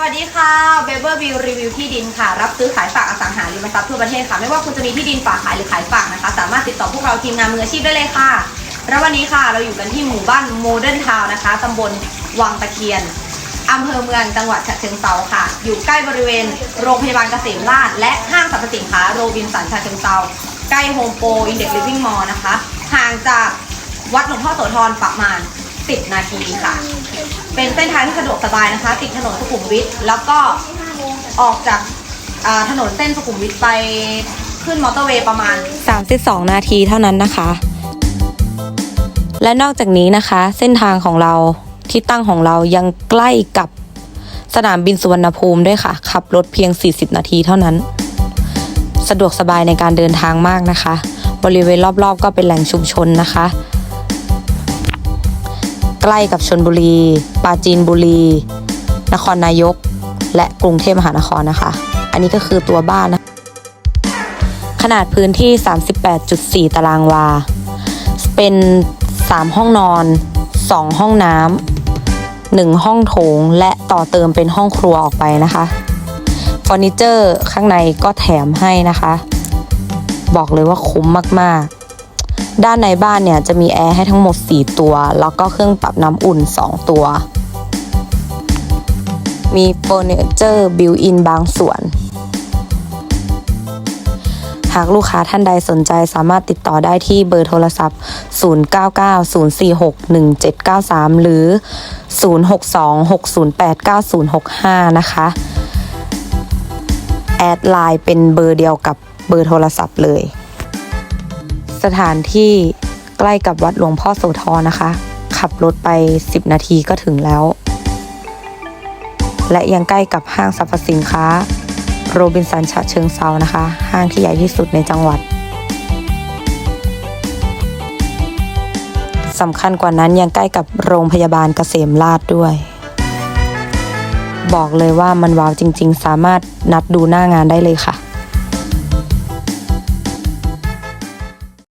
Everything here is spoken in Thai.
สวัสดีค่ะเบเบอร์วิวรีวิวที่ดินค่ะ รับซื้อขายฝากอสังหาริมทรัพย์ทั่วประเทศค่ะ ไม่ว่าคุณจะมีที่ดินฝากขายหรือขายฝากนะคะ สามารถติดต่อพวกเราทีมงานมืออาชีพได้เลยค่ะ แล้ววันนี้ค่ะเราอยู่กันที่หมู่บ้านโมเดิร์นทาวน์นะคะตำบลวังตะเคียนอำเภอเมืองจังหวัดฉะเชิงเทราค่ะ อยู่ใกล้บริเวณโรงพยาบาลเกษมราชและห้างสรรพสินค้าโรบินสันฉะเชิงเทราใกล้โฮมโปรอินเด็กซ์ลิฟวิ่งมอลนะคะห่างจากวัดหลวงพ่อโสธรประมาณ 10 นาทีค่ะ เป็นเส้นทางที่สะดวกสบายนะคะ ติดถนนสุขุมวิทแล้วก็ออกจากถนนเส้นสุขุมวิทไปขึ้นมอเตอร์เวย์ประมาณ 32 นาทีเท่านั้นนะคะ และนอกจากนี้นะคะ เส้นทางของเราที่ตั้งของเรายังใกล้กับสนามบินสุวรรณภูมิด้วยค่ะ ขับรถเพียง 40 นาทีเท่านั้น สะดวกสบายในการเดินทางมากนะคะ บริเวณรอบๆ ก็เป็นแหล่งชุมชนนะคะ ใกล้กับชนบุรี ปราจีนบุรี นครนายก และกรุงเทพมหานครนะคะ อันนี้ก็คือตัวบ้านนะขนาดพื้นที่ 38.4 ตารางวา เป็น 3 ห้องนอน 2 ห้องน้ำ 1 ห้องโถง และต่อเติมเป็นห้องครัวออกไปนะคะเฟอร์นิเจอร์ข้างในก็แถมให้นะคะ บอกเลยว่าคุ้มมากๆ ด้านในบ้านเนี่ยจะมีแอร์ให้ทั้งหมด 4 ตัว แล้วก็เครื่องปรับน้ำอุ่น 2 ตัว มีเฟอร์นิเจอร์บิวอินบางส่วน หากลูกค้าท่านใดสนใจสามารถติดต่อได้ที่เบอร์โทรศัพท์ 0990461793 หรือ 0626089065 นะคะ แอดไลน์เป็นเบอร์เดียวกับเบอร์โทรศัพท์เลย ถานที่ใกล้กับวัดหลวงพ่อโสธรนะคะ ขับรถไป 10 นาทีก็ถึงแล้ว และยังใกล้กับห้างสรรพสินค้า โรบินสันฉะเชิงเซานะคะ ห้างที่ใหญ่ที่สุดในจังหวัดสำคัญกว่านั้นยังใกล้กับโรงพยาบาลเกษมราชด้วย บอกเลยว่ามันว้าวจริง ๆ สามารถนัดดูหน้างานได้เลยค่ะ